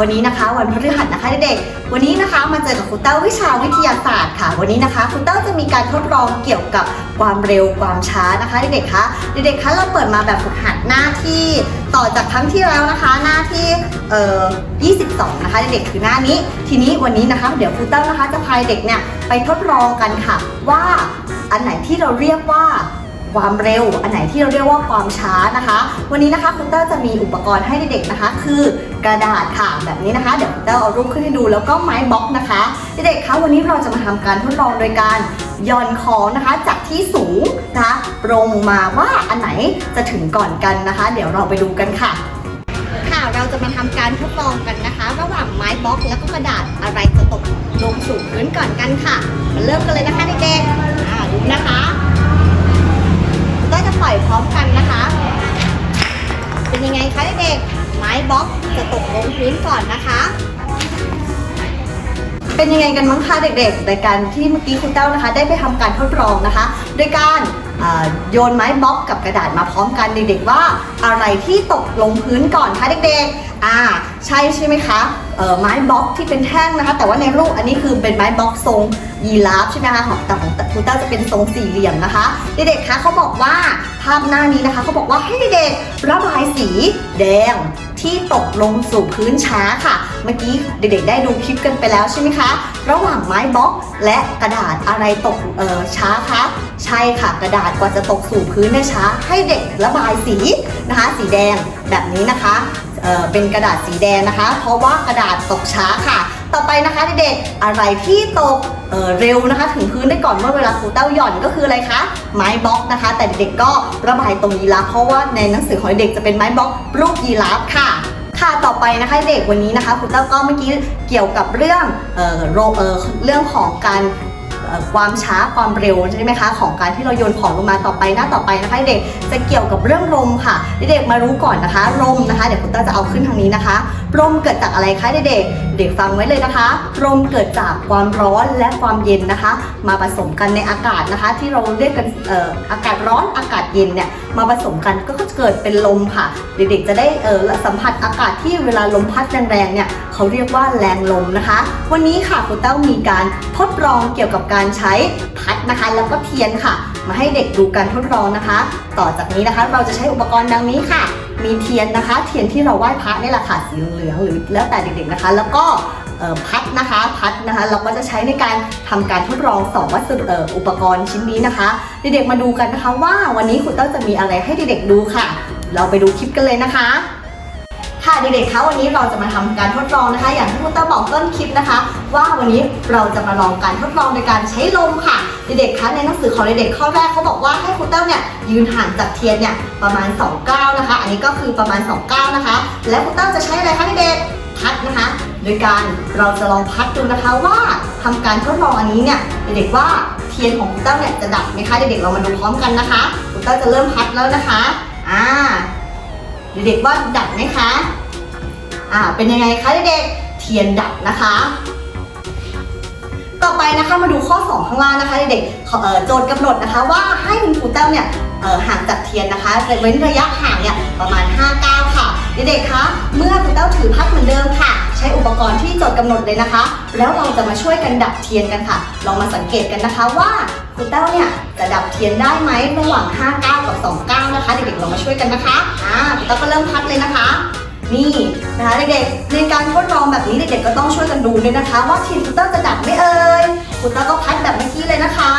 วันนี้นะคะ วันพฤหัสนะคะเด็กๆวันนี้นะคะมาเจอกับครูเต้าวิชาวิทยาศาสตร์ค่ะ วันนี้นะคะครูเต้าจะมีการทดลองเกี่ยวกับความเร็วความช้านะคะเด็กๆคะเด็กๆคะเราเปิดมาแบบฝึกหัดหน้าที่ต่อจากครั้งที่แล้วนะคะ หน้าที่เอ่อ22 นะคะเด็กๆคือหน้านี้ ทีนี้วันนี้นะคะเดี๋ยวครูเต้านะคะจะพาเด็กเนี่ยไปทดลองกันค่ะว่าอันไหนที่เราเรียกว่า ความเร็ว อันไหนที่เราเรียกว่าความช้านะคะ วันนี้นะคะคุณเต้จะมีอุปกรณ์ให้เด็กๆนะคะ คือกระดาษค่ะแบบนี้นะคะ เดี๋ยวคุณเต้เอารูปขึ้นให้ดูแล้วก็ไม้บล็อกนะคะเด็กๆคะวันนี้เราจะมาทำการทดลองโดยการย่อนของนะคะจากที่สูงนะคะลงมาว่าอันไหนจะถึงก่อนกันนะคะ เดี๋ยวเราไปดูกันค่ะค่ะเราจะมาทำการทดลองกันนะคะ ระหว่างไม้บล็อก แล้วก็กระดาษอะไรจะตกลงสู่พื้นก่อนกันค่ะมาเริ่มกันเลยนะคะเด็กๆดูนะคะ ปล่อยพร้อมกันนะคะ เป็นยังไงคะเด็กๆไม้บล็อกจะตกลงพื้นก่อนนะคะ เป็นยังไงกันบ้างคะเด็กๆในการที่เมื่อกี้คุณเต้านะคะ ได้ไปทำการทดลองนะคะ โดยการ โยนไม้บล็อกกับกระดาษมาพร้อมกันเด็กๆว่าอะไรที่ตกลงพื้นก่อนคะเด็กๆอ่าใช่ใช่ไหมคะไม้บล็อกที่เป็นแท่งนะคะ แต่ว่าในรูปอันนี้คือเป็นไม้บล็อกทรงยีราฟใช่ไหมคะของแต่ของคุณเต้าจะเป็นทรงสี่เหลี่ยมนะคะ เด็กๆคะเขาบอกว่าภาพหน้านี้นะคะเขาบอกว่าให้เด็กๆระบายสีแดง ที่ตกลงสู่พื้นช้าค่ะ เมื่อกี้เด็กๆ ได้ดูคลิปกันไปแล้วใช่ไหมคะ ระหว่างไม้บล็อกและกระดาษอะไรตกเออช้าคะใช่ค่ะกระดาษกว่าจะตกสู่พื้นได้ช้า ให้เด็กระบายสีนะคะ สีแดงแบบนี้นะคะเเป็นกระดาษสีแดงนะคะ เพราะว่ากระดาษตกช้าค่ะ ต่อไปนะคะเด็กๆอะไรที่ตกเเร็วนะคะ ถึงพื้นได้ก่อนเมื่อเวลาครูเต้าหย่อนก็คืออะไรคะไม้บล็อกนะคะ แต่เด็กๆก็ระบายตรงยีราฟเพราะว่าในหนังสือของเด็กจะเป็นไม้บล็อกรูปยีราฟค่ะค่ะต่อไปนะคะเด็กวันนี้นะคะครูเต้าก็เมื่อกี้เกี่ยวกับเรื่องเอ่อโรเอ่อเรื่องของการความช้าความเร็วใช่ไหมคะของการที่เราโยนของลงมาต่อไปหน้าต่อไปนะคะเด็กจะเกี่ยวกับเรื่องลมค่ะเด็กมารู้ก่อนนะคะลมนะคะ เดี๋ยวคุณเต้าจะเอาขึ้นทางนี้นะคะ ลมเกิดจากอะไรคะเด็กๆ เด็กฟังไว้เลยนะคะลมเกิดจากความร้อนและความเย็นนะคะ มาผสมกันในอากาศนะคะ ที่เราเรียกกันเอ่ออากาศร้อนอากาศเย็นเนี่ยมาผสมกันก็เกิดเป็นลมค่ะ เด็กๆจะได้เออสัมผัสอากาศที่เวลาลมพัดแรงๆเนี่ยเขาเรียกว่าแรงลมนะคะ วันนี้ค่ะคุณเต้ามีการทดลองเกี่ยวกับการใช้พัดนะคะ แล้วก็เทียนค่ะ มาให้เด็กดูการทดลองนะคะ ต่อจากนี้นะคะ เราจะใช้อุปกรณ์ดังนี้ค่ะ มีเทียนนะคะ เทียนที่เราไหว้พระนี่แหละค่ะสีเหลืองหรือแล้วแต่เด็กๆนะคะ แล้วก็พัดนะคะพัดนะคะเราก็จะใช้ในการทำการทดลองสองวัสดุอุปกรณ์ชิ้นนี้นะคะ เด็กๆมาดูกันนะคะว่าวันนี้คุณเต้าจะมีอะไรให้เด็กๆดูค่ะ เราไปดูคลิปกันเลยนะคะ ค่ะเด็กๆคะวันนี้เราจะมาทำการทดลองนะคะ อย่างที่คุณเต้าบอกต้นคลิปนะคะ ว่าวันนี้เราจะมาลองการทดลองในการใช้ลมค่ะเด็กๆคะในหนังสือของเด็กๆข้อแรกเขาบอกว่าให้คุณเต้าเนี่ยยืนห่างจากเทียนเนี่ยประมาณ2ก้าวนะคะ อันนี้ก็คือประมาณ2ก้าวนะคะ และคุณเต้าจะใช้อะไรคะเด็กๆพัดนะคะ โดยการเราจะลองพัดดูนะคะว่าทำการทดลองอันนี้เนี่ยเด็กๆว่าเทียนของคุณเต้าเนี่ยจะดับไหมคะเด็กๆเรามาดูพร้อมกันนะคะคุณเต้าจะเริ่มพัดแล้วนะคะอ่า เด็กๆว่าดับไหมคะ อ่า เป็นยังไงคะเด็กๆ เทียนดับนะคะ ต่อไปนะคะมาดูข้อ 2 ข้างล่างนะคะเด็กๆขอเออโจทย์กำหนดนะคะ ว่าให้คุณครูแต้วเนี่ยเออห่างจากเทียนนะคะเว้นระยะห่างเนี่ยประมาณ5ก้าวค่ะ เด็กๆคะเมื่อคุณแต้วถือพัดเหมือนเดิมค่ะ ใช้อุปกรณ์ที่โจทย์กำหนดเลยนะคะ แล้วเราจะมาช่วยกันดับเทียนกันค่ะลองมาสังเกตกันนะคะว่า คุณแต้วเนี่ยจะดับเทียนได้ไหมระหว่าง5ก้ากับ2ก้านะคะ เด็กๆเรามาช่วยกันนะคะอ่าคุณแต้วก็เริ่มพัดเลยนะคะ นี่นะคะเด็กๆในการทดลองแบบนี้เด็กๆก็ต้องช่วยกันดูด้วยนะคะ ว่าทีนคุณเต้าจะดับไม่เอ่ยคุณเต้าก็พัดแบบเมื่อกี้เลยนะคะ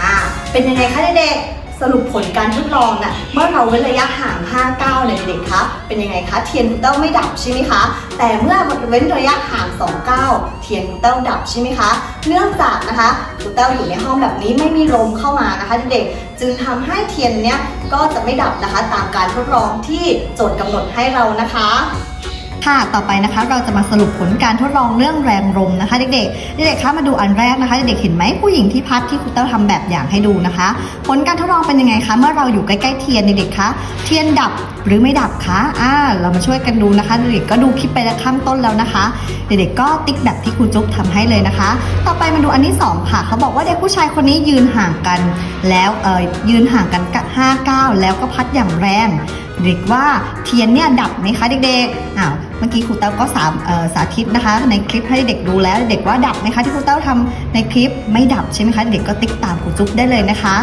อ่าเป็นยังไงคะเด็กๆ รุปผลการทดลองน่ะเมื่อเราเว้นระยะห่าง5ก้าเนี่ยเด็กๆคะเป็นยังไงคะเทียนคุณเต้าไม่ดับใช่ไหมคะ แต่เมื่อเว้นระยะห่าง2ก้าวเทียนคุณเต้าดับใช่ไหมคะ เนื่องจากนะคะคุณเต้าอยู่ในห้องแบบนี้ไม่มีลมเข้ามานะคะเด็กๆจึงทำให้เทียนเนี้ยก็จะไม่ดับนะคะตามการทดลองที่โจทย์กำหนดให้เรานะคะ ค่ะ ต่อไปนะคะเราจะมาสรุปผลการทดลองเรื่องแรงลมนะคะ เด็กๆ เด็กๆ คะมาดูอันแรกนะคะ เด็กๆ เห็นไหมผู้หญิงที่พัดที่ครูเต้าทำแบบอย่างให้ดูนะคะ ผลการทดลองเป็นยังไงคะ เมื่อเราอยู่ใกล้ๆเทียนเด็กๆ คะ เทียนดับ หรือไม่ดับคะอ่าเรามาช่วยกันดูนะคะเด็กๆก็ดูคลิปไปแล้วข้างต้นแล้วนะคะ เด็กๆก็ติ๊กแบบที่ครูจุ๊บทำให้เลยนะคะ ต่อไปมาดูอันที่สองค่ะเขาบอกว่าเด็กผู้ชายคนนี้ยืนห่างกัน แล้วเอ่ยยืนห่างกัน5ก้าวแล้วก็พัดอย่างแรงเด็กว่าเทียนเนี่ยดับไหมคะเด็กๆอ้าวเมื่อกี้ครูเต้าก็สามสาธิตนะคะ ในคลิปให้เด็กดูแล้วเด็กว่าดับไหมคะที่ครูเต้าทำในคลิปไม่ดับใช่ไหมคะเด็กก็ติ๊กตามครูจุ๊บได้เลยนะคะ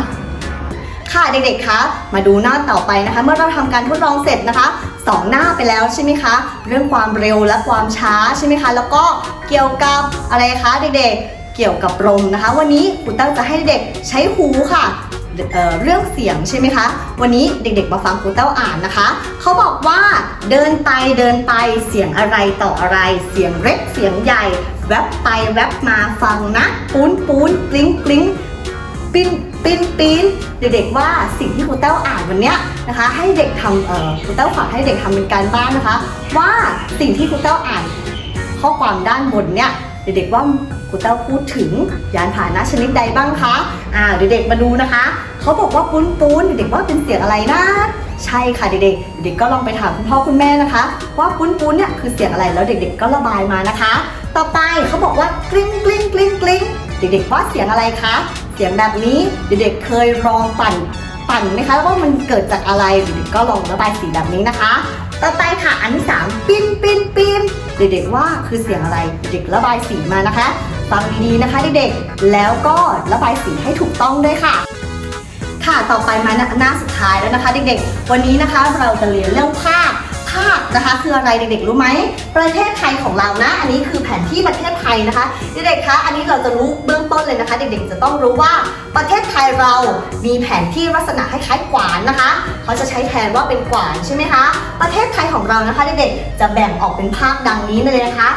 ค่ะเด็กๆคะมาดูหน้าต่อไปนะคะ เมื่อเราทำการทดลองเสร็จนะคะสองหน้าไปแล้วใช่ไหมคะ เรื่องความเร็วและความช้าใช่ไหมคะ แล้วก็เกี่ยวกับอะไรคะเด็กๆ เกี่ยวกับลมนะคะ วันนี้ครูตั้งจะให้เด็กใช้หูค่ะเเรื่องเสียงใช่ไหมคะ วันนี้เด็กๆมาฟังครูเต้าอ่านนะคะ เขาบอกว่าเดินไปเดินไปเสียงอะไรต่ออะไร เสียงเล็กเสียงใหญ่ แวบไปแวบมาฟังนะ ปูนปูนกลิ้งกลิ้ง ปิ้นปิ้นปิ้นเด็กๆว่าสิ่งที่ครูเต้าอ่านวันนี้นะคะ ให้เด็กทำเอ่อครูเต้าฝากให้เด็กทำเป็นการบ้านนะคะ ว่าสิ่งที่ครูเต้าอ่าน ข้อความด้านบนเนี่ยเด็กๆว่าครูเต้าพูดถึงยานพาหนะชนิดใดบ้างคะอ่าเด็กๆมาดูนะคะเขาบอกว่าปุ้นปุ้นเด็กๆว่าเป็นเสียงอะไรนะใช่ค่ะเด็กๆเด็กก็ลองไปถามคุณพ่อคุณแม่นะคะ ว่าปุ้นปุ้นเนี่ยคือเสียงอะไรแล้วเด็ก ๆ ก็ระบายมานะคะ ต่อไปเขาบอกว่ากลิ้งกลิ้งกลิ้งกลิ้งเด็กๆว่าเสียงอะไรคะ สียงแบบนี้เด็กๆเคยลองปั่นปั่นไหมคะว่ามันเกิดจากอะไรเด็กๆก็ลองระบายสีแบบนี้นะคะ ต่อไปค่ะอันที่สามปิ้นปิ้นปิ้นเด็กๆว่าคือเสียงอะไรเด็กๆระบายสีมานะคะฟังดีๆนะคะเด็กๆแล้วก็ระบายสีให้ถูกต้องด้วยค่ะค่ะต่อไปมาหน้าสุดท้ายแล้วนะคะเด็กๆ วันนี้นะคะเราจะเรียนเรื่องภาคภา นะคะคืออะไรเด็กๆรู้ไหมประเทศไทยของเรานะ อันนี้คือแผนที่ประเทศไทยนะคะเด็กๆคะอันนี้เราจะรู้เบื้องต้นเลยนะคะ เด็กๆจะต้องรู้ว่าประเทศไทยเรามีแผนที่ลักษณะคล้ายๆกวานนะคะเขาจะใช้แทนว่าเป็นกวานใช่ไหมคะประเทศไทยของเรานะคะเด็กๆจะแบ่งออกเป็นภาคดังนี้เลยนะคะ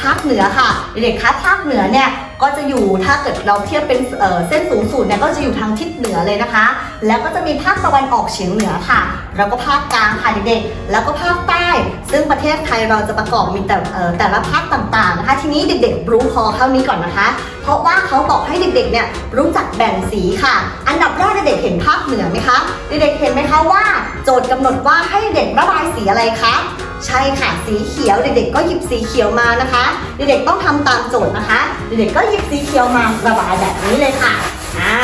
ภาคเหนือค่ะ เด็กๆคะภาคเหนือเนี่ย ก็จะอยู่ถ้าเกิดเราเทียบเป็นเเส้นสูงสุดเนี่ยก็จะอยู่ทางทิศเหนือเลยนะคะ แล้วก็จะมีภาคตะวันออกเฉียงเหนือค่ะ แล้วก็ภาคกลางค่ะเด็กๆแล้วก็ภาคใต้ ซึ่งประเทศไทยเราจะประกอบมีแต่แต่ละภาคต่างๆนะคะ ทีนี้เด็กๆรู้พอเท่านี้ก่อนนะคะ เพราะว่าเขาบอกให้เด็กๆเนี่ยรู้จักแบ่งสีค่ะ อันดับแรกเด็กๆเห็นภาคเหนือไหมคะเด็กๆเห็นไหมคะว่า โจทย์กำหนดว่าให้เด็กระบายสีอะไรคะ ใช่ค่ะสีเขียวเด็กๆก็หยิบสีเขียวมานะคะเด็กๆต้องทำตามโจทย์นะคะเด็กๆก็หยิบสีเขียวมาระบายแบบนี้เลยค่ะอ่า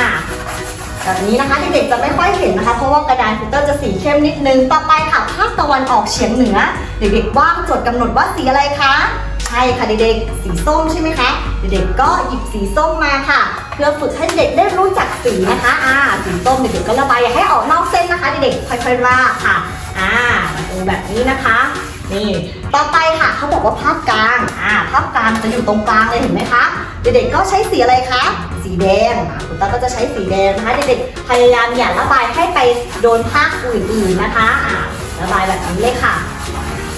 แบบนี้นะคะเด็กๆจะไม่ค่อยเห็นนะคะ เพราะว่ากระดานฟิลเตอร์จะสีเข้มนิดนึงต่อไปค่ะภาคตะวันออกเฉียงเหนือ เด็กๆว่างโจทย์กำหนดว่าสีอะไรคะใช่ค่ะเด็กๆสีส้มใช่ไหมคะเด็กๆก็หยิบสีส้มมาค่ะ เพื่อฝึกให้เด็กได้รู้จักสีนะคะอ่าสีส้มเด็กๆก็ระบายอย่าให้ออกนอกเส้นนะคะ เด็กๆค่อยๆลากค่ะอ่า มาดูแบบนี้นะคะ นี่ต่อไปค่ะเขาบอกว่าภาคกลางอ่าภาคกลางจะอยู่ตรงกลางเลยเห็นไหมคะเด็กๆก็ใช้สีอะไรคะสีแดงอะคุณตาก็จะใช้สีแดงนะคะเด็กๆพยายามอย่าระบายให้ไปโดนภาคอื่นๆนะคะอ่าระบายแบบนี้เลยค่ะ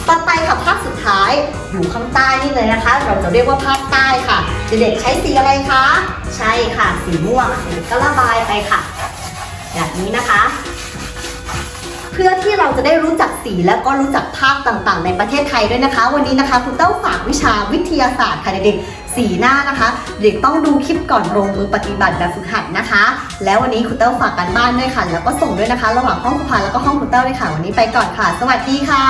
ต่อไปค่ะภาคสุดท้ายอยู่ข้างใต้นี่เลยนะคะ เราจะเรียกว่าภาคใต้ค่ะ เด็กๆใช้สีอะไรคะ ใช่ค่ะสีม่วงเด็กก็ระบายไปค่ะ แบบนี้นะคะ พื่อที่เราจะได้รู้จักสีและก็รู้จักภาคต่างๆ ในประเทศไทยด้วยนะคะ วันนี้นะคะคุณเต้าฝากวิชาวิทยาศาสตร์ค่ะเด็กๆสีหน้านะคะ เด็กต้องดูคลิปก่อนลงมือปฏิบัติแบบฝึกหัดนะคะ แล้ววันนี้คุณเต้าฝากการบ้านด้วยค่ะ แล้วก็ส่งด้วยนะคะ ระหว่างห้องครูพาแล้วก็ห้องคุณเต้าเลยค่ะวันนี้ไปก่อนค่ะ สวัสดีค่ะ